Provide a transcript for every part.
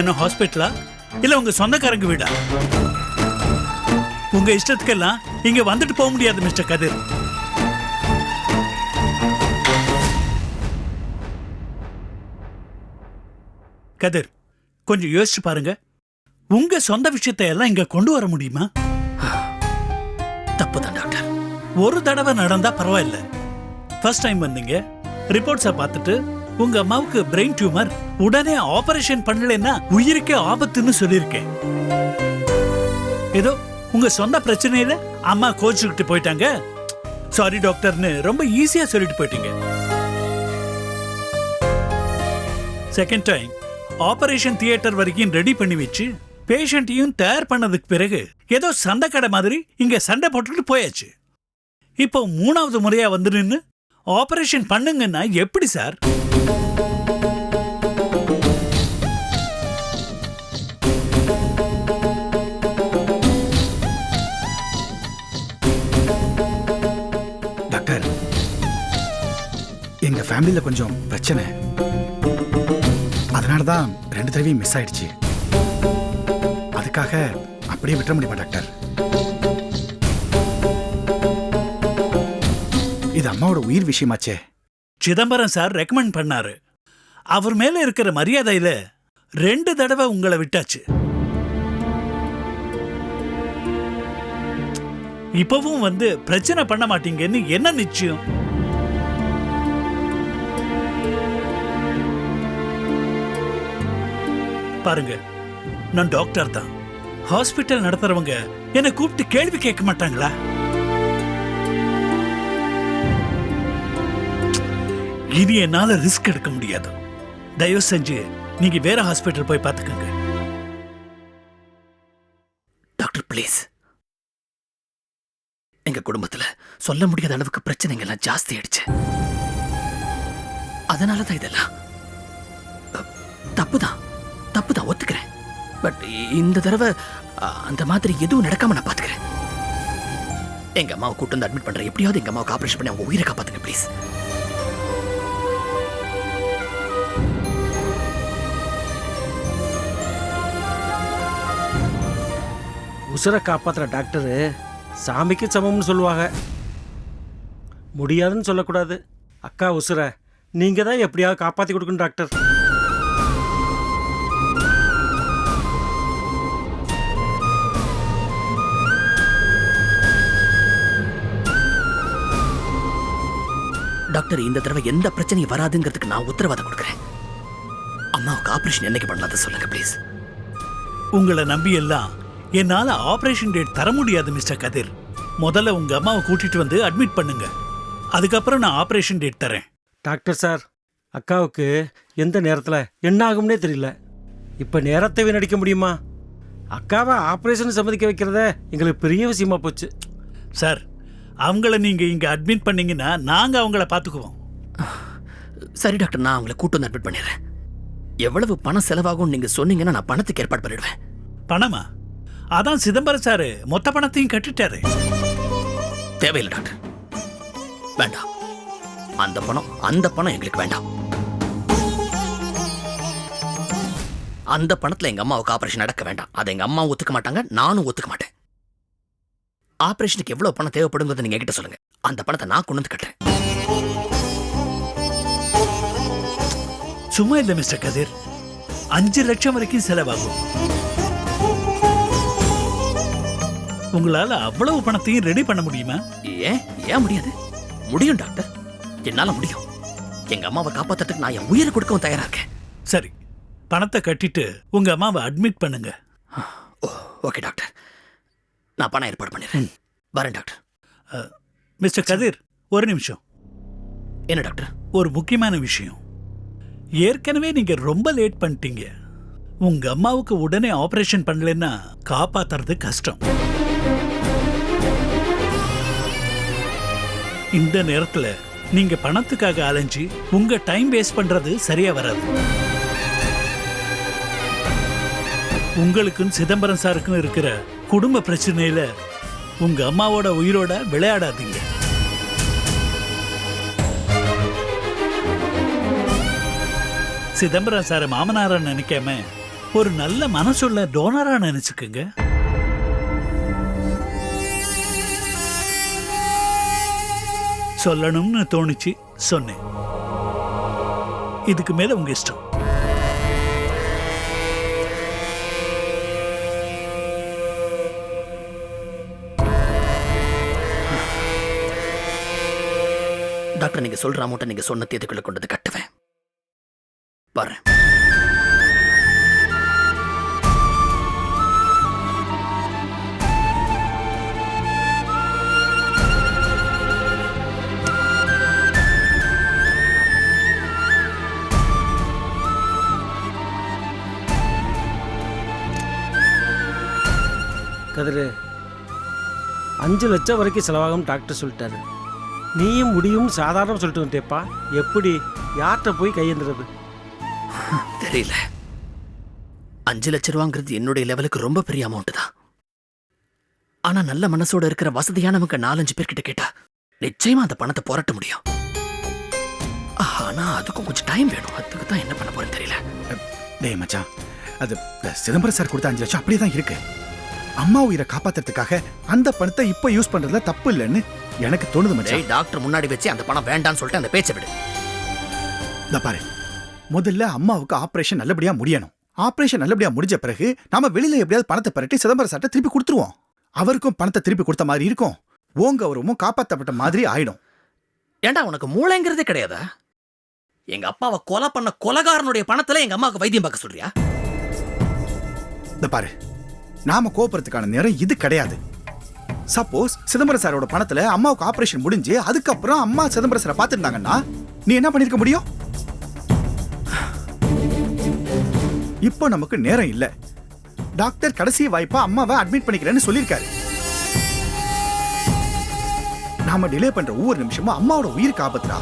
இது என்ன ஹாஸ்பிட்டலா இல்ல உங்க சொந்தக்காரங்க வீடா? உங்க இஷ்டத்துக்கெல்லாம் இங்க வந்துட்டு போக முடியாது மிஸ்டர் கதிர். கதிர் கொஞ்சம் யோசிச்சு பாருங்க. உங்க சொந்த விஷயத்தை எல்லாம் இங்க கொண்டு வர முடியுமா? தப்பு தான் டாக்டர் ஒரு தடவை நடந்தா பரவாயில்ல. ஃபர்ஸ்ட் டைம் வந்தீங்க. ரிப்போர்ட்ஸை பார்த்துட்டு உங்க அம்மாவுக்கு பிரெயின் டியூமர் உடனே ஆபரேஷன் பண்ணலைன்னா உயிருக்கே ஆபத்துன்னு சொல்லியிருக்கேன். ஏதோ உங்க சொந்த பிரச்சனையில அம்மா கோச்சுக்கிட்டு போயிட்டாங்க. சாரி டாக்டர்னு ரொம்ப ஈஸியா சொல்லிட்டு போயிட்டீங்க. செகண்ட் டைம் ஆபரேஷன் தியேட்டர் வரைக்கும் ரெடி பண்ணி வச்சு பேஷண்ட்டையும் தயார் பண்ணதுக்கு பிறகு ஏதோ சண்டை கடை மாதிரி இங்க சண்டை போட்டுட்டு போயாச்சு. இப்போ மூணாவது முறையா வந்து நின்று ஆபரேஷன் பண்ணுங்கன்னா எப்படி சார்? ஃபேமிலியில கொஞ்சம் பிரச்சனை. அதனால தான் ரெண்டு தடவையும் மிஸ் ஆயிடுச்சு. அதுக்காக அப்படியே விட்டுற முடியுமா டாக்டர்? இது அம்மாவோட உயிர் விஷயமாச்சே. சிதம்பரம் சார் ரெக்கமெண்ட் பண்ணாரு. அவர் மேல இருக்கிற மரியாதையில ரெண்டு தடவை உங்களை விட்டாச்சு. இப்பவும் வந்து பிரச்சனை பண்ண மாட்டீங்கன்னு என்ன நிச்சயம்? பாருங்க நான் டாக்டர் தான். ஹாஸ்பிட்டல் நடத்துறவங்க என்னை கூப்பிட்டு கேள்வி கேட்க மாட்டாங்களா? இனி என்னால ரிஸ்க் எடுக்க முடியாது. தயவு செஞ்சு நீங்க வேற ஹாஸ்பிட்டல் போய் பார்த்துக்கோங்க. டாக்டர் ப்ளீஸ் எங்க குடும்பத்துல சொல்ல முடியாத அளவுக்கு பிரச்சனைங்க எல்லாம் ஜாஸ்தி ஆயிடுச்சு. அதனால தான் இதெல்லாம் தான் தப்பு தான் ஒத்துக்கிறேன். பட் இந்த தடவை அந்த மாதிரி எதுவும் நடக்காம நான் பாத்துக்கிறேன். எங்க அம்மாவை கூட்டு வந்து அட்மிட் பண்றேன். எப்படியாவது எங்க அம்மாவுக்கு ஆபரேஷன் பண்ணி அவங்க உயிரை காப்பாத்துங்க ப்ளீஸ் உசுரை காப்பாத்துற டாக்டரு சாமிக்கு சமம்னு சொல்லுவாங்க. முடியாதுன்னு சொல்லக்கூடாது. அக்கா உசுரை நீங்கள் தான் எப்படியாவது காப்பாற்றி கொடுக்கணும் டாக்டர் டாக்டர் இந்த தடவை எந்த பிரச்சனையும் வராதுங்கிறதுக்கு நான் உத்தரவாதம் கொடுக்குறேன். அம்மாவுக்கு ஆபரேஷன் என்னைக்கு பண்ணலாத சொல்லுங்க ப்ளீஸ். உங்களை நம்பி எல்லாம் என்னால ஆபரேஷன் டேட் தர முடியாது மிஸ்டர் கதிர். முதல்ல உங்க அம்மாவை கூட்டிட்டு வந்து அட்மிட் பண்ணுங்க. அதுக்கப்புறம் நான் ஆபரேஷன் டேட் தரேன். டாக்டர் சார் அக்காவுக்கு எந்த நேரத்தில் என்ன ஆகும்னே தெரியல. இப்போ நேரத்தை வீணடிக்க முடியுமா? அக்காவை ஆப்ரேஷன் சம்மதிக்க வைக்கிறத எங்களுக்கு பெரிய விஷயமா போச்சு. சார் அவங்கள நீங்க இங்க அட்மிட் பண்ணீங்கன்னா நாங்க அவங்கள பாத்துக்குவோம் சரி டாக்டர் நான் அவங்கள கூட்டு வந்து அட்மிட் பண்ணிடுறேன். எவ்வளவு பணம் செலவாகும் நீங்க சொன்னீங்கன்னா நான் பணத்துக்கு ஏற்பாடு பண்ணிடுவேன். பணமா? அதான் சிதம்பரம் சாரு மொத்த பணத்தையும் கட்டிட்டாரு. தேவையில்லை டாக்டர். வேண்டாம். அந்த பணம் அந்த பணம் எங்களுக்கு வேண்டாம். அந்த பணத்துல எங்க அம்மாவுக்கு ஆபரேஷன் நடக்க வேண்டாம். அதை எங்க அம்மாவும் ஒத்துக்க மாட்டாங்க நானும் ஒத்துக்க மாட்டேன். ஆபரேஷனுக்கு எவ்வளவு பணம் தேவைப்படுங்கிறத நீங்க என்கிட்ட சொல்லுங்க. அந்த பணத்தை நான் கொண்டு வந்து கட்டுறேன். சும்மா இல்ல மிஸ்டர் கதிர். அஞ்சு லட்சம் வரைக்கும் செலவாகும். உங்களால அவ்வளவு பணத்தையும் ரெடி பண்ண முடியுமா? ஏன்? ஏன் முடியாது? முடியும் டாக்டர். என்னால முடியும். எங்க அம்மாவை காப்பாத்துறதுக்கு நான் என் உயிரை கொடுக்கவும் தயாரா இருக்கேன். சரி. பணத்தை கட்டிட்டு உங்க அம்மாவை அட்மிட் பண்ணுங்க. Okay doctor. நான் பணம் ஏற்பாடு பண்ணிடுறேன். வரேன் டாக்டர். மிஸ்டர் கதிர் ஒரு நிமிஷம். என்ன டாக்டர்? ஒரு முக்கியமான விஷயம். ஏற்கனவே நீங்க ரொம்ப லேட் பண்ணிட்டீங்க. உங்க அம்மாவுக்கு உடனே ஆபரேஷன் பண்ணலன்னா காப்பாத்துறது கஷ்டம். இந்த நேரத்துல நீங்க பணத்துக்காக அலைஞ்சு உங்க டைம் வேஸ்ட் பண்றது சரியா வராது. உங்களுக்கும் சிதம்பரம் சாருக்கும் இருக்கிற குடும்ப பிரச்சனையில உங்க அம்மாவோட உயிரோட விளையாடாதீங்க. சிதம்பரம் சார மாமனார நினைக்காம ஒரு நல்ல மனசுள்ள டோனரா நினைச்சுக்குங்க. சொல்லணும்னு தோணுச்சு சொன்னேன். இதுக்கு மேல உங்க இஷ்டம். டாக்டர் நீங்க சொல்ற அமௌண்ட்டை நீங்க சொன்ன தேதிக்குள்ள கொண்டு வந்து கட்டுவேன். பாரு. கதிரு அஞ்சு லட்சம் வரைக்கும் செலவாகும் டாக்டர் சொல்லிட்டாரு. நீயும் முடியும் சாதாரணம் சொல்லிட்டு வந்துட்டேப்பா எப்படி? யார்கிட்ட போய் கையெழுந்துறது தெரியல. அஞ்சு லட்ச ரூபாங்கிறது என்னுடைய லெவலுக்கு ரொம்ப பெரிய அமௌண்ட் தான். ஆனா நல்ல மனசோட இருக்கிற வசதியானவங்க நாலஞ்சு பேர்கிட்ட கேட்டா நிச்சயமா அந்த பணத்தை புரட்ட முடியும். ஆனா அதுக்கும் கொஞ்சம் டைம் வேணும். அதுக்கு தான் என்ன பண்ண போறேன்னு தெரியல. டேய் மச்சான் அது சிதம்பரம் சார் கொடுத்த அஞ்சு லட்சம் அப்படியே தான் இருக்கு. அம்மா உயிரை காப்பாத்துறதுக்காக அந்த பணத்தை இப்ப யூஸ் பண்றதுல தப்பு இல்லைன்னு எனக்கு தோணுது மச்சான். டாக்டர் முன்னாடி வச்சு அந்த பணம் வேண்டாம்னு சொல்லிட்டு அந்த பேச்சை விடு. இந்த பாரு. முதல்ல அம்மாவுக்கு ஆபரேஷன் நல்லபடியா முடியணும். ஆபரேஷன் நல்லபடியா முடிஞ்ச பிறகு நாம வெளியில எப்படியாவது பணத்தை பெரட்டி சிதம்பரம் சார்ட்ட திருப்பி கொடுத்துருவோம். அவருக்கும் பணத்தை திருப்பி கொடுத்த மாதிரி இருக்கும். ஓங்க கௌரவமும் காப்பாத்தப்பட்ட மாதிரி ஆயிடும். ஏன்டா உனக்கு மூளைங்கிறதே கிடையாதா? எங்க அப்பாவை கொலை பண்ண கொலகாரனுடைய பணத்துல எங்க அம்மாவுக்கு வைத்தியம் பார்க்க சொல்றியா? இந்த பாரு. நாம கோபுறதுக்கான நேரம் இது கிடையாது. சப்போஸ் சிதம்பரம் சாரோட பணத்துல அம்மாவுக்கு ஆபரேஷன் முடிஞ்சு அதுக்கப்புறம் அம்மா சிதம்பரம் சாரை பார்த்துருந்தாங்கன்னா நீ என்ன பண்ணிருக்க முடியும்? இப்போ நமக்கு நேரம் இல்ல. டாக்டர் கடைசி வாய்ப்பா அம்மாவை அட்மிட் பண்ணிக்கிறேன்னு சொல்லியிருக்காரு. நாம டிலே பண்ற ஒவ்வொரு நிமிஷமும் அம்மாவோட உயிருக்கு ஆபத்துடா.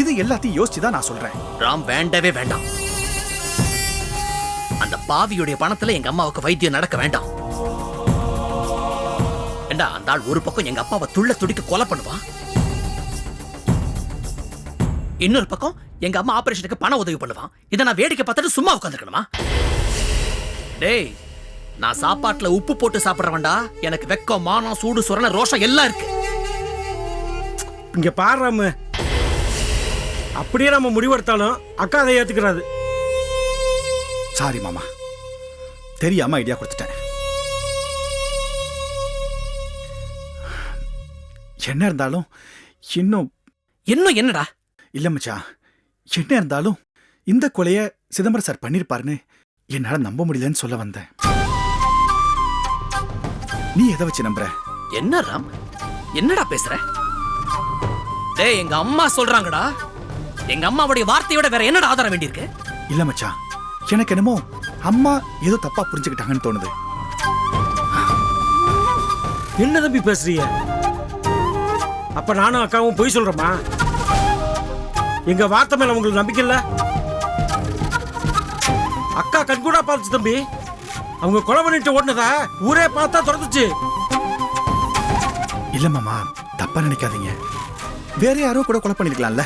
இது எல்லாத்தையும் யோசிச்சு தான் நான் சொல்றேன். ராம் வேண்டவே வேண்டாம். பாவியுடைய பணத்துல எங்க அம்மாவுக்கு வைத்தியம் நடக்க வேண்டாம். ஏண்டா அந்த ஆள் ஒரு பக்கம் எங்க அப்பாவை துள்ள துடிக்க கொலை பண்ணுவான்? இன்னொரு பக்கம் எங்க அம்மா ஆபரேஷனுக்கு பண உதவி பண்ணுவான். இதை நான் வேடிக்கை பார்த்துட்டு சும்மா உட்காந்துருக்கணுமா டேய் நான் சாப்பாட்டுல உப்பு போட்டு சாப்பிடுறவன்டா. எனக்கு வெக்கம் மானம் சூடு சுரண ரோஷம் எல்லாம் இருக்கு. இங்க பாடுறாம அப்படியே நம்ம முடிவெடுத்தாலும் அக்கா அதை ஏத்துக்கிறாது. சாரி மாமா. தெரியாம ஐடியா கொடுத்துட்டேன். என்ன இருந்தாலும் இன்னும் இன்னும் என்னடா? இல்ல மச்சான் என்ன இருந்தாலும் இந்த கொலைய சிதம்பரம் சார் பண்ணிருப்பாருன்னு என்னால நம்ப முடியலன்னு சொல்ல வந்தேன். நீ எதை வச்சு நம்புற? என்ன ராம்? என்னடா பேசுற? டேய் எங்க அம்மா சொல்றாங்கடா. எங்க அம்மாவுடைய வார்த்தையோட வேற என்னடா ஆதாரம் வேண்டியிருக்கு? இல்ல மச்சான் எனக்கு என்னமோ அம்மா ஏதோ தப்பா புரிஞ்சுக்கிட்டாங்கன்னு தோணுது. என்ன தம்பி பேசுறீங்க? அப்ப நானும் அக்காவும் பொய் சொல்றோமா? எங்க வார்த்தை மேல உங்களுக்கு நம்பிக்கை இல்ல? அக்கா கண்கூடா பார்த்துச்சு தம்பி. அவங்க கொலை பண்ணிட்டு ஓடுனதா ஊரே பார்த்தா துரத்துச்சு. இல்ல மாமா தப்பா நினைக்காதீங்க. வேற யாரோ கூட கொலை பண்ணிருக்கலாம்ல.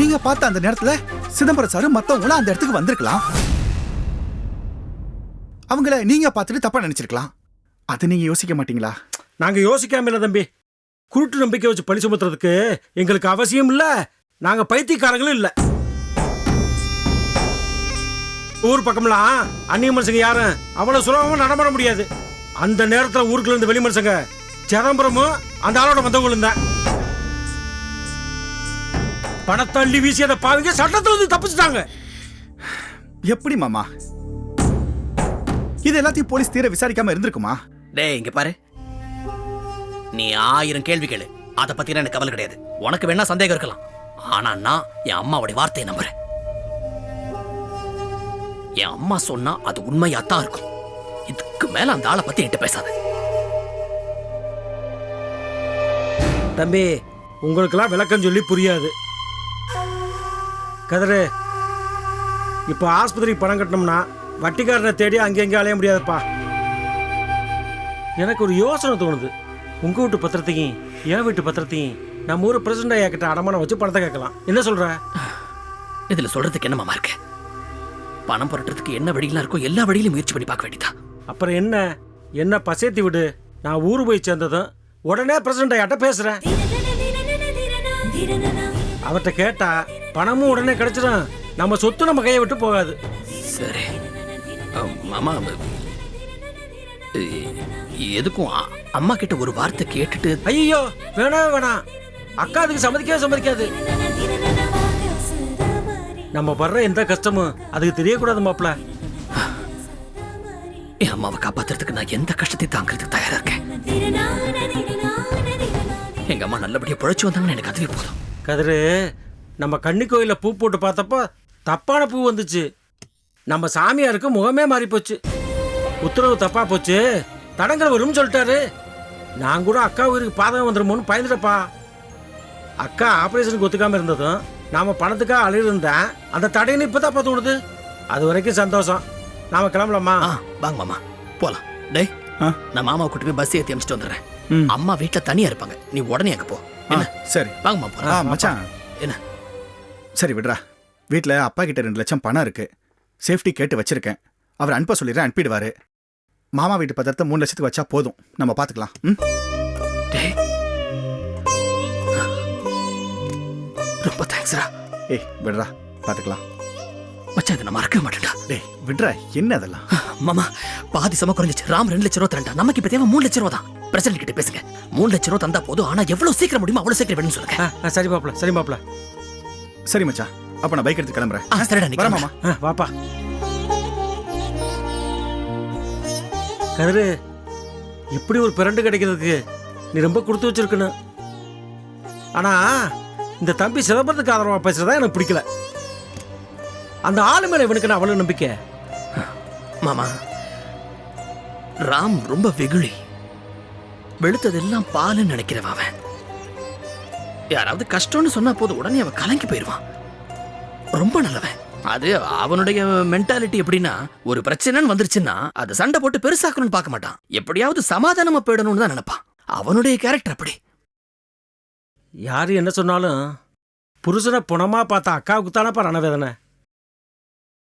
நீங்க பார்த்த அந்த நேரத்துல சிதம்பரம் சாரு மத்தவங்களும் அந்த இடத்துக்கு வந்திருக்கலாம். அவங்கள நீங்க பார்த்துட்டு தப்பா நினைச்சிருக்கலாம். அது நீங்க யோசிக்க மாட்டீங்களா? நாங்க யோசிக்காம இல்ல தம்பி. குருட்டு நம்பிக்கை வச்சு பழி சுமத்துறதுக்கு எங்களுக்கு அவசியம் இல்ல. நாங்க பைத்தியக்காரங்களும் இல்ல. ஊர் பக்கம்லாம் அந்நிய மனுஷங்க யாரும் அவ்வளவு சுலபமா நடமாட முடியாது. அந்த நேரத்துல ஊருக்குள்ள இருந்து வெளி மனுஷங்க சிதம்பரமும் அந்த ஆளோட வந்தவங்களும் தான். பணத்தள்ளி வீசி அந்த பாவிங்க சட்டத்துல வந்து தப்பிச்சிட்டாங்க. எப்படி மாமா? இது எல்லாத்தையும் போலீஸ் தீர விசாரிக்காம இருந்திருக்குமா? டேய் இங்க பாரு. நீ ஆயிரம் கேள்வி கேளு. அத பத்தி எனக்கு கவலை கிடையாது. உனக்கு வேணா சந்தேகம் இருக்கலாம். ஆனா நான் என் அம்மாவுடைய வார்த்தையை நம்புறேன். என் அம்மா சொன்னா அது உண்மையா தான் இருக்கும். இதுக்கு மேல அந்த ஆளை பத்தி என்கிட்ட பேசாத. தம்பி உங்களுக்கெல்லாம் விளக்கம் சொல்லி புரியாது. கதிரு இப்போ ஆஸ்பத்திரிக்கு பணம் கட்டினோம்னா வட்டிக்காரனை தேடி அங்கே எங்கே அலைய முடியாதுப்பா. எனக்கு ஒரு யோசனை தோணுது. உங்கள் வீட்டு பத்திரத்தையும் என் வீட்டு பத்திரத்தையும் நம்ம ஊர் பிரசிடண்ட் ஐயா கிட்ட அடமானம் வச்சு பணத்தை கேட்கலாம். என்ன சொல்ற? இதுல சொல்றதுக்கு என்ன மாமா இருக்கு பணம் புரட்டுறதுக்கு என்ன வழியெல்லாம் இருக்கோ எல்லா வழியிலும் முயற்சி பண்ணி பார்க்க வேண்டியதான் அப்புறம் என்ன? என்ன பசேத்தி விடு? நான் ஊர் போய் சேர்ந்ததும் உடனே பிரசிடண்ட் ஐயாட்ட பேசுறேன். அவர்கிட்ட கேட்டா பணமும் உடனே கிடைச்சிடும் நம்ம சொத்து நம்ம கையை விட்டு போகாது. சரி. மாமா எதுக்கும் அம்மா கிட்ட ஒரு வார்த்தை கேட்டுட்டு ஐயோ வேணாம் வேணாம். அக்கா அதுக்கு சம்மதிக்கவே சம்மதிக்காது. நம்ம படுற எந்த கஷ்டமும் அதுக்கு தெரியக்கூடாது மாப்ள என் அம்மாவை காப்பாத்துறதுக்கு நான் எந்த கஷ்டத்தையும் தாங்கிறதுக்கு தயாரா இருக்கேன். எங்க அம்மா நல்லபடியா பிழைச்சு வந்தாங்கன்னு எனக்கு அதுவே போதும். கதிரு நம்ம கன்னி கோயில பூ போட்டு பார்த்தப்போ தப்பான பூ வந்துச்சு. நம்ம சாமியாருக்கு முகமே மாறி போச்சு உத்தரவு தப்பா போச்சு. தடங்கள் வரும்னு சொல்லிட்டாரு. நான் கூட அக்கா உயிருக்கு பாதகம் வந்துருமோன்னு பயந்துட்டப்பா அக்கா ஆபரேஷனுக்கு ஒத்துக்காம இருந்ததும் நாம பணத்துக்காக அழியிருந்தேன் அந்த தடைன்னு இப்பதான் பார்த்து விடுது. அது வரைக்கும் சந்தோஷம். நாம கிளம்பலாமா? ஆ வாங்க மாமா. போலாம். டேய் ஆ? நான் மாமாவை கூட்டி போய் பஸ் ஏத்தி அமிச்சிட்டு வந்துடுறேன். ம். அம்மா வீட்ல தனியா இருப்பாங்க. நீ உடனே அங்க போ. ஆ, என்ன? சரி. வாங்கம்மா ஆ போலாம் மச்சான். என்ன? சரி விடுறா. வீட்டில் அப்பா கிட்ட ரெண்டு லட்சம் பணம் இருக்கு. சேஃப்டி கேட்டு வச்சிருக்கேன். அவர் அனுப்ப சொல்லிடுறேன் அனுப்பிடுவாரு. மாமா வீட்டு பத்திரத்தை மூணு லட்சத்துக்கு வச்சா போதும். நம்ம பார்த்துக்கலாம் ம்? டேய். ரொம்ப தேங்க்ஸ்ரா ஏய் விடுறா. பார்த்துக்கலாம் மச்சான் இதை நான் மறக்கவே மாட்டேன்டா. டேய் விடுறா. என்ன அதெல்லாம்? மாமா பாதி சம குறைஞ்சிச்சு. ராம் ரெண்டு லட்ச ரூபா தரண்டா நமக்கு இப்ப தேவை மூணு லட்ச ரூபா தான் பிரசிடண்ட் கிட்ட பேசுங்க. மூணு லட்ச ரூபா தந்தா போதும். ஆனா எவ்வளவு சீக்கிரம் முடியுமோ அவ்வளவு சீக்கிரம் வேணும்னு சொல்லுங்க. ஆ, ஆ, சரி மாப்ள சரி மாப்ள சரி மச்சான் அப்ப நான் பைக் எடுத்து கிளம்புறேன். சரிடா நீ வரேன் கிளம்பு. மாமா. ஆ, வாப்பா. கதிரு இப்படி ஒரு பிறண்டு கிடைக்கிறதுக்கு? நீ ரொம்ப கொடுத்து வச்சிருக்கணும். ஆனா இந்த தம்பி சிதம்பரத்துக்கு ஆதரவா பேசுறதா எனக்கு பிடிக்கல. அந்த ஆளு மேல இவனுக்கு நான் அவ்வளவு நம்பிக்கை. மாமா ராம் ரொம்ப வெகுளி. வெளுத்ததெல்லாம் பாலுன்னு நினைக்கிறவன் அவன். யாராவது கஷ்டம்னு சொன்னா போதும். உடனே அவன் கலங்கி போயிடுவான். ரொம்ப நல்லவன். அது அவனுடைய மென்டாலிட்டி எப்படின்னா ஒரு பிரச்சனைன்னு வந்துருச்சுன்னா அது சண்டை போட்டு பெருசாக்கணும்னு பார்க்க மாட்டான். எப்படியாவது சமாதானமா போயிடணும்னு தான் நினைப்பான். அவனுடைய கேரக்டர் அப்படி. யாரு என்ன சொன்னாலும் புருஷனை புணமா பார்த்த அக்காவுக்கு தானப்பா ரணவேதனை?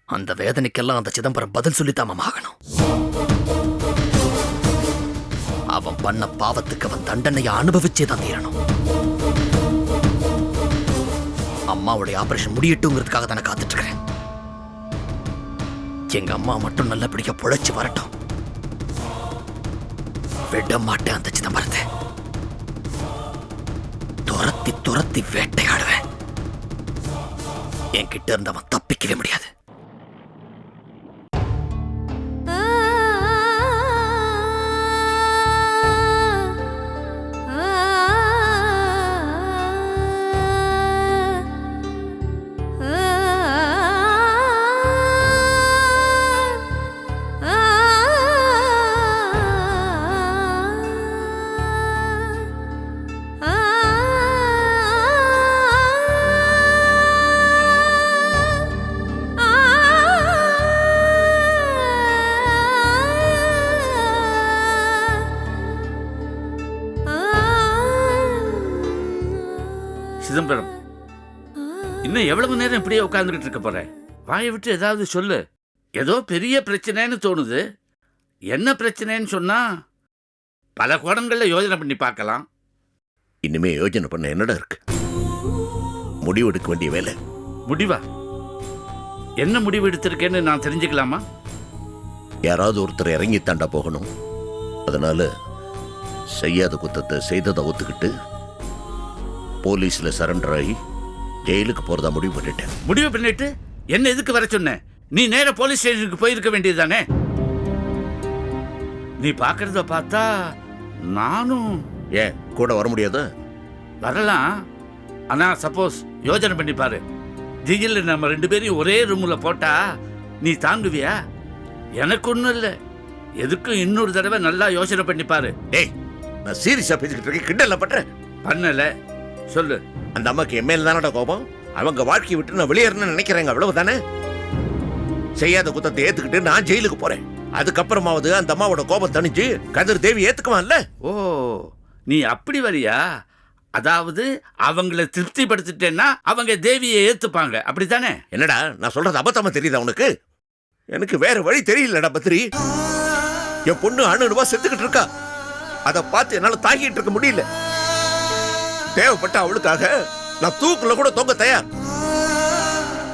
அந்த வேதனைக்கெல்லாம் அந்த சிதம்பரம் பதில் சொல்லித்தான் மாமா ஆகணும். அவன் பண்ண பாவத்துக்கு அவன் தண்டனையை அனுபவிச்சே தான் தீரணும். அம்மாவுடைய ஆபரேஷன் முடியட்டுங்கிறதுக்காக தானே காத்துட்டு இருக்கிறேன் எங்க அம்மா மட்டும் நல்லபடியா பொழைச்சு வரட்டும். விட மாட்டேன் அந்த சிதம்பரத்தை. துரத்தி துரத்தி வேட்டையாடுவேன். என்கிட்ட இருந்தவன் தப்பிக்கவே முடியாது. சிதம்பரம் இன்னும் எவ்வளவு நேரம் இப்படியே உட்கார்ந்துகிட்டு இருக்க போற? வாயை விட்டு ஏதாவது சொல்லு. ஏதோ பெரிய பிரச்சனைன்னு தோணுது. என்ன பிரச்சனைன்னு சொன்னா பல கோணங்கள்ல யோசனை பண்ணி பார்க்கலாம். இனிமே யோசனை பண்ண என்னடா இருக்கு? முடிவு எடுக்க வேண்டிய வேலை. முடிவா? என்ன முடிவு எடுத்திருக்கேன்னு நான் தெரிஞ்சுக்கலாமா? யாராவது ஒருத்தர் இறங்கி தாண்டா போகணும். அதனால செய்யாத குத்தத்தை செய்ததை ஒத்துக்கிட்டு போலீஸ்ல சரண்டர் ஆகி ஜெயிலுக்கு போறதா முடிவு பண்ணிட்டேன். முடிவு பண்ணிட்டு என்ன எதுக்கு வர சொன்ன? நீ நேர போலீஸ் ஸ்டேஷனுக்கு போயிருக்க வேண்டியதுதானே? நீ பார்க்கறத பார்த்தா நானும் ஏன் கூட வர முடியாதா? வரலாம். ஆனா சப்போஸ் யோசனை பண்ணி பாரு. ஜெயிலில் நம்ம ரெண்டு பேரையும் ஒரே ரூம்ல போட்டா நீ தாங்குவியா? எனக்கு ஒன்றும் இல்லை. எதுக்கும் இன்னொரு தடவை நல்லா யோசனை பண்ணி பாரு. டேய் நான் சீரியஸா பேசிக்கிட்டு இருக்கேன். கிண்டல பண்றேன் பண்ணல. சொல்லு. அந்த அம்மாக்கு எம்எல் தானடா கோபம்? அவங்க வாழ்க்கையை விட்டு நான் வெளியேறணும்னு நினைக்கிறேங்க அவ்வளவுதானே செய்யாத குத்தத்தை ஏத்துக்கிட்டு நான் ஜெயிலுக்கு போறேன். அதுக்கப்புறமாவது அந்த அம்மாவோட கோபம் தணிஞ்சு கதிர் தேவி ஏத்துக்குவான்ல? ஓ நீ அப்படி வரியா? அதாவது அவங்கள திருப்திப்படுத்திட்டேன்னா அவங்க தேவியை ஏத்துப்பாங்க. அப்படித்தானே? என்னடா நான் சொல்றது அபத்தமா தெரியுதா உனக்கு? எனக்கு வேற வழி தெரியலடா பத்ரி. என் பொண்ணு அணுவா செத்துக்கிட்டு இருக்கா. அதை பார்த்து என்னால தாங்கிட்டு இருக்க முடியல. தேவைப்பட்ட அவளுக்காக நான் தூக்குல கூட தொங்க தயார்.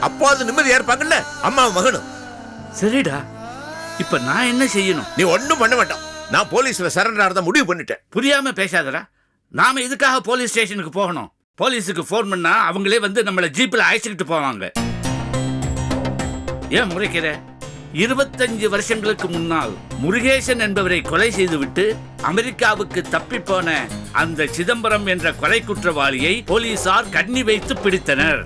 அப்பாவது நிம்மதியா இருப்பாங்கல்ல? அம்மா மகனும். சரிடா. இப்ப நான் என்ன செய்யணும்? நீ ஒண்ணும் பண்ண வேண்டாம். நான் போலீஸ்ல சரண்டர் ஆறத முடிவு பண்ணிட்டேன். புரியாம பேசாதடா. நாம எதுக்காக போலீஸ் ஸ்டேஷனுக்கு போகணும்? போலீஸுக்கு ஃபோன் பண்ணா அவங்களே வந்து நம்மளை ஜீப்ல அழைச்சிக்கிட்டு போவாங்க. ஏன் முறைக்கிற? இருபத்தஞ்சு வருஷங்களுக்கு முன்னால் முருகேசன் என்பவரை கொலை செய்துவிட்டு அமெரிக்காவுக்கு தப்பி போன அந்த சிதம்பரம் என்ற கொலை குற்றவாளியை போலீசார் கண்ணி வைத்து பிடித்தனர்.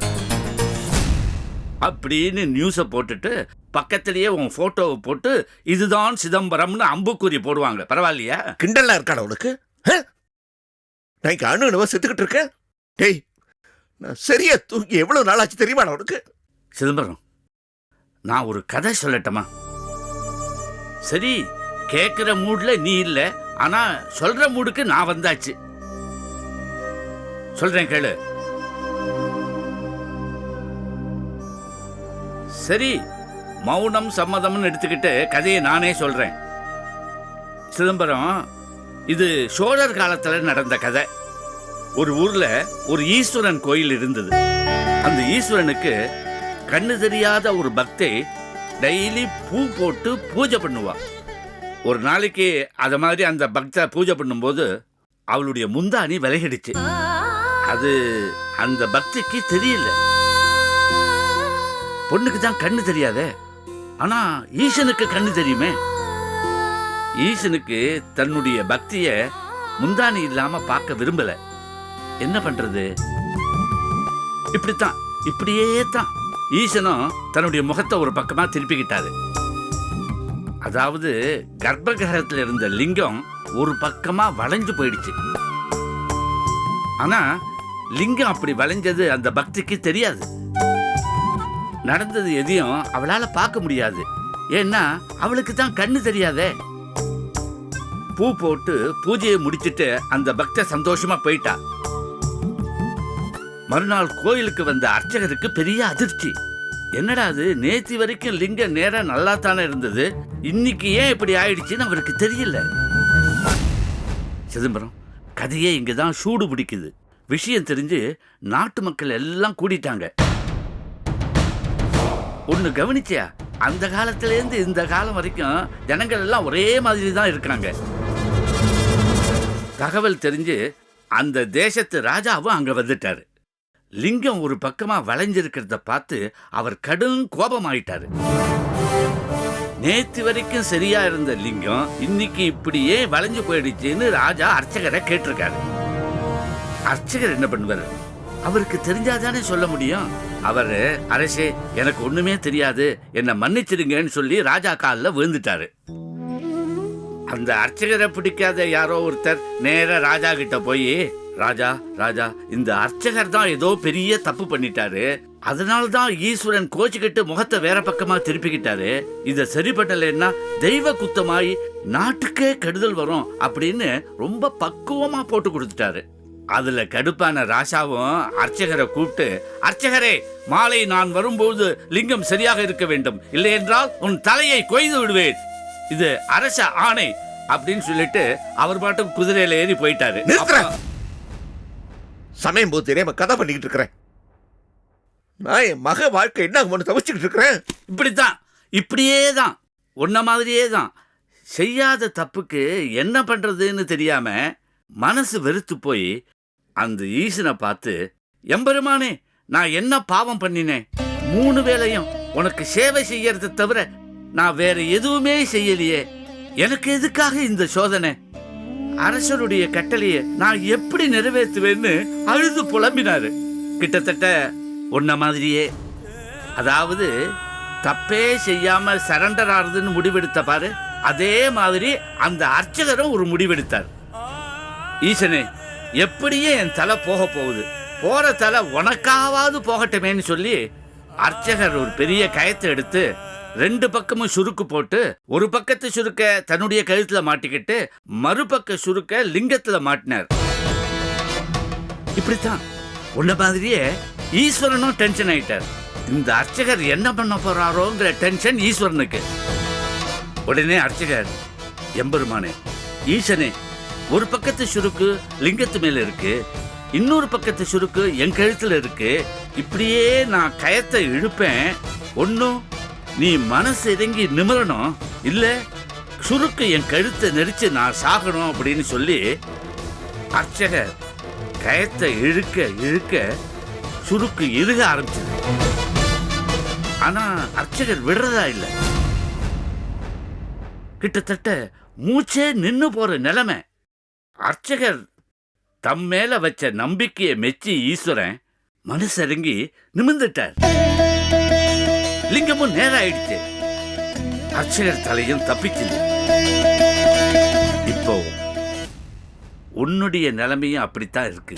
அப்படின்னு நியூஸை போட்டுட்டு பக்கத்திலேயே உன் போட்டோவை போட்டு இதுதான் சிதம்பரம்னு அம்புக்குறி போடுவாங்க. பரவாயில்லையா? கிண்டலா இருக்காடா உனக்கு? நான் அணுவா செத்துக்கிட்டு இருக்கேன் டேய் நான் சரியா தூங்கி எவ்வளவு நாள் ஆச்சு தெரியுமாடா உனக்கு? சிதம்பரம் நான் ஒரு கதை சொல்லட்டுமா? சரி கேட்குற மூடில் நீ இல்ல ஆனா சொல்ற மூடுக்கு நான் வந்தாச்சு. சொல்றேன் கேளு. சரி மௌனம் சம்மதம்னு எடுத்துக்கிட்டு கதையை நானே சொல்றேன். சிதம்பரம் இது சோழர் காலத்துல நடந்த கதை. ஒரு ஊர்ல ஒரு ஈஸ்வரன் கோயில் இருந்தது. அந்த ஈஸ்வரனுக்கு கண்ணு தெரியாத ஒரு பக்தை டெய்லி பூ போட்டு பூஜை பண்ணுவா. ஒரு நாளைக்கு அது மாதிரி அந்த பக்தை பூஜை பண்ணும்போது அவளுடைய முந்தாணி விலகிடுச்சு. அது அந்த பக்திக்கு தெரியல. பொண்ணுக்கு தான் கண்ணு தெரியாதே. ஆனா ஈசனுக்கு கண்ணு தெரியுமே. ஈசனுக்கு தன்னுடைய பக்திய முந்தாணி இல்லாம பார்க்க விரும்பல. என்ன பண்றது? இப்படித்தான் இப்படியே தான் ஈசனும் தன்னுடைய முகத்தை ஒரு பக்கமா திருப்பிக்கிட்டாரு. அதாவது கர்ப்பகிரகத்தில் இருந்த லிங்கம் ஒரு பக்கமா வளைஞ்சு போயிடுச்சு. ஆனா லிங்கம் அப்படி வளைஞ்சது அந்த பக்திக்கு தெரியாது. நடந்தது எதையும் அவளால பார்க்க முடியாது. ஏன்னா அவளுக்கு தான் கண்ணு தெரியாதே. பூ போட்டு பூஜையை முடிச்சிட்டு அந்த பக்த சந்தோஷமா போயிட்டா. மறுநாள் கோயிலுக்கு வந்த அர்ச்சகருக்கு பெரிய அதிர்ச்சி. என்னடா அது? நேத்தி வரைக்கும் லிங்கம் நேரம் நல்லா தானே இருந்தது. இன்னைக்கு ஏன் இப்படி ஆயிடுச்சுன்னு அவருக்கு தெரியல. சிதம்பரம் கதையே இங்க தான் சூடு பிடிக்குது. விஷயம் தெரிஞ்சு நாட்டு மக்கள் எல்லாம் கூடிட்டாங்க. ஒன்னு கவனிச்சியா? அந்த காலத்துல இருந்து இந்த காலம் வரைக்கும் ஜனங்கள் எல்லாம் ஒரே மாதிரி தான் இருக்காங்க. தகவல் தெரிஞ்சு அந்த தேசத்து ராஜாவும் அங்க வந்துட்டாரு. லிங்கம் ஒரு பக்கமா வளைஞ்சிருக்கிறத பார்த்து அவர் கடும் கோபமாயிட்டாரு. நேத்து வரைக்கும் சரியா இருந்த லிங்கம் இன்னைக்கு இப்படியே வளைஞ்சு போயிடுச்சுன்னு ராஜா அர்ச்சகரை கேட்டிருக்காரு. அர்ச்சகர் என்ன பண்ணுவாரு? அவருக்கு தெரிஞ்சாதானே சொல்ல முடியும். அவரு அரசே எனக்கு ஒண்ணுமே தெரியாது. என்னை மன்னிச்சிடுங்கன்னு சொல்லி ராஜா காலில் விழுந்துட்டாரு. அந்த அர்ச்சகரை பிடிக்காத யாரோ ஒருத்தர் நேர ராஜா கிட்ட போய் ராஜா ராஜா இந்த அர்ச்சகர் தான் ஏதோ பெரிய தப்பு பண்ணிட்டாரு. அதனால தான் ஈஸ்வரன் கோச்சுக்கிட்டு முகத்தை வேற பக்கமா திருப்பிக்கிட்டாரு. இத சரி பண்ணலைன்னா தெய்வ குத்தமாயி நாட்டுக்கே கெடுதல் வரும் அப்படின்னு ரொம்ப பக்குவமா போட்டு கொடுத்துட்டாரு. அதுல கடுப்பான ராசாவும் அர்ச்சகரை கூப்பிட்டு அர்ச்சகரே மாலை நான் வரும்போது லிங்கம் சரியாக இருக்க வேண்டும். இல்லை என்றால் உன் தலையை கொய்து விடுவேன். இது அரச ஆணை. அப்படின்னு சொல்லிட்டு அவர் பாட்டுக்கு குதிரையில ஏறி போயிட்டாரு. சமயம் போது தெரியாம கதை பண்ணிக்கிட்டு இருக்கிறேன். நான் என் மக வாழ்க்கை என்ன ஆகும்னு தவிச்சுக்கிட்டு இருக்கிறேன். இப்படித்தான். இப்படியே தான். உன்ன மாதிரியே தான். செய்யாத தப்புக்கு என்ன பண்றதுன்னு தெரியாம மனசு வெறுத்து போய் அந்த ஈசனை பார்த்து எம்பெருமானே நான் என்ன பாவம் பண்ணினேன்? மூணு வேளையும் உனக்கு சேவை செய்யறதை தவிர நான் வேற எதுவுமே செய்யலையே. எனக்கு எதுக்காக இந்த சோதனை? அரசருடைய கட்டளையை நான் எப்படி நிறைவேற்றுவேன்னு அழுது புலம்பினாரு. கிட்டத்தட்ட உன்ன மாதிரியே. அதாவது தப்பே செய்யாம சரண்டர் ஆறுதுன்னு முடிவெடுத்த பாரு. அதே மாதிரி அந்த அர்ச்சகரும் ஒரு முடிவெடுத்தார். ஈசனே எப்படியே என் தலை போக போகுது. போற தலை உனக்காவது போகட்டுமேன்னு சொல்லி அர்ச்சகர் ஒரு பெரிய கயத்தை எடுத்து ரெண்டு பக்கமும் சுருக்கு போட்டு ஒரு பக்கத்து சுருக்க தன்னுடைய கழுத்துல மாட்டிக்கிட்டு மறுபக்க சுருக்க லிங்கத்துல மாட்டினார். இப்படித்தான். உன்ன மாதிரியே ஈஸ்வரனும் டென்ஷன் ஆயிட்டார். இந்த அர்ச்சகர் என்ன பண்ண போறாரோங்கிற டென்ஷன் ஈஸ்வரனுக்கு. உடனே அர்ச்சகர் எம்பெருமானே ஈசனே ஒரு பக்கத்து சுருக்கு லிங்கத்து மேல இருக்கு இன்னொரு பக்கத்து சுருக்கு என் கழுத்துல இருக்கு இப்படியே நான் கயத்தை இழுப்பேன் ஒன்னும் நீ மனசு இறங்கி நிமிரணும். இல்ல சுருக்கு என் கழுத்தை நெரிச்சு நான் சாகணும் அப்படின்னு சொல்லி அர்ச்சகர் கயத்தை இழுக்க இழுக்க சுருக்கு இறுக ஆரம்பிச்சது. ஆனா அர்ச்சகர் விடுறதா இல்லை. கிட்டத்தட்ட மூச்சே நின்னு போற நிலைமை. அர்ச்சகர் தம் மேல வச்ச நம்பிக்கையை மெச்சி ஈஸ்வரன் மனசரங்கி நிமிர்ந்துட்டார். லிங்கமும் நேரம் ஆயிடுச்சு அர்ச்சனர் தலையும் தப்பிக்குது இப்போ உன்னுடைய நிலைமையும் அப்படித்தான் இருக்கு.